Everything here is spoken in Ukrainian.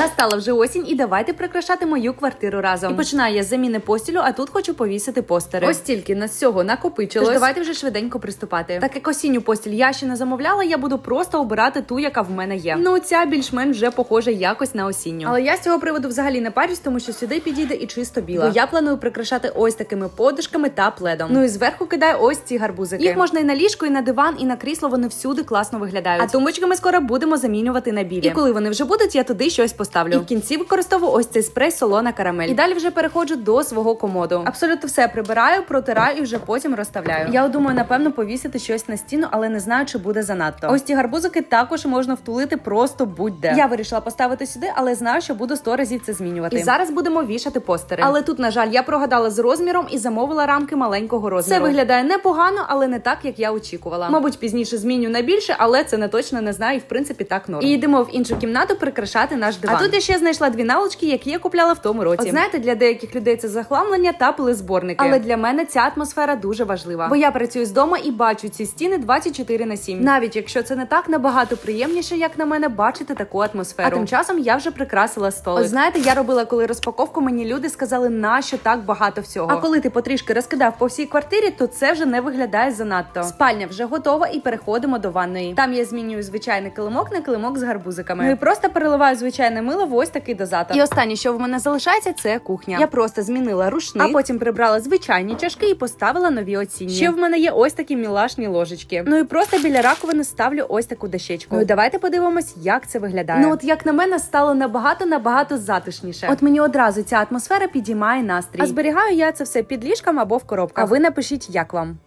Настала вже осінь, і давайте прикрашати мою квартиру разом. І починаю я з заміни постілю, а тут хочу повісити постери. Ось тільки на цього накопичилось. Тож давайте вже швиденько приступати. Так як осінню постіль я ще не замовляла, я буду просто обирати ту, яка в мене є. Ну ця більш-менш вже похожа якось на осінню. Але я з цього приводу взагалі не парюсь, тому що сюди підійде і чисто біла. Бо я планую прикрашати ось такими подушками та пледом. Ну і зверху кидаю ось ці гарбузики. Їх можна і на ліжко, і на диван, і на крісло. Вони всюди класно виглядають. А тумбочки ми скоро будемо замінювати на білі. І коли вони вже будуть, я туди щось поставлю. І в кінці використовую ось цей спрей солона карамель. І далі вже переходжу до свого комоду. Абсолютно все прибираю, протираю і вже потім розставляю. Я думаю, напевно, повісити щось на стіну, але не знаю, чи буде занадто. Ось ці гарбузики також можна втулити просто будь-де. Я вирішила поставити сюди, але знаю, що буду сто разів це змінювати. І зараз будемо вішати постери. Але тут, на жаль, я прогадала з розміром і замовила рамки маленького розміру. Це виглядає непогано, але не так, як я очікувала. Мабуть, пізніше зміню на більше, але це не точно не знаю. І в принципі так норм. І йдемо в іншу кімнату прикрашати наш диван. Тут я ще знайшла дві наволочки, які я купляла в тому році. От знаєте, для деяких людей це захламлення та пилизборники. Але для мене ця атмосфера дуже важлива. Бо я працюю з дому і бачу ці стіни 24 на 7. Навіть якщо це не так, набагато приємніше, як на мене, бачити таку атмосферу. А тим часом я вже прикрасила столик. От знаєте, я робила коли розпаковку. Мені люди сказали, нащо так багато всього. А коли ти потрішки розкидав по всій квартирі, то це вже не виглядає занадто. Спальня вже готова, і переходимо до ванної. Там я змінюю звичайний килимок на килимок з гарбузиками. Ну і просто переливаю звичайне мило в ось такий дозатор. І останнє, що в мене залишається, це кухня. Я просто змінила рушник, а потім прибрала звичайні чашки і поставила нові оцінні. Ще в мене є ось такі мілашні ложечки. Ну і просто біля раковини ставлю ось таку дощечку. Ну і давайте подивимось, як це виглядає. Ну от як на мене стало набагато набагато затишніше. От мені одразу ця атмосфера підіймає настрій. А зберігаю я це все під ліжком або в коробках. А ви напишіть, як вам.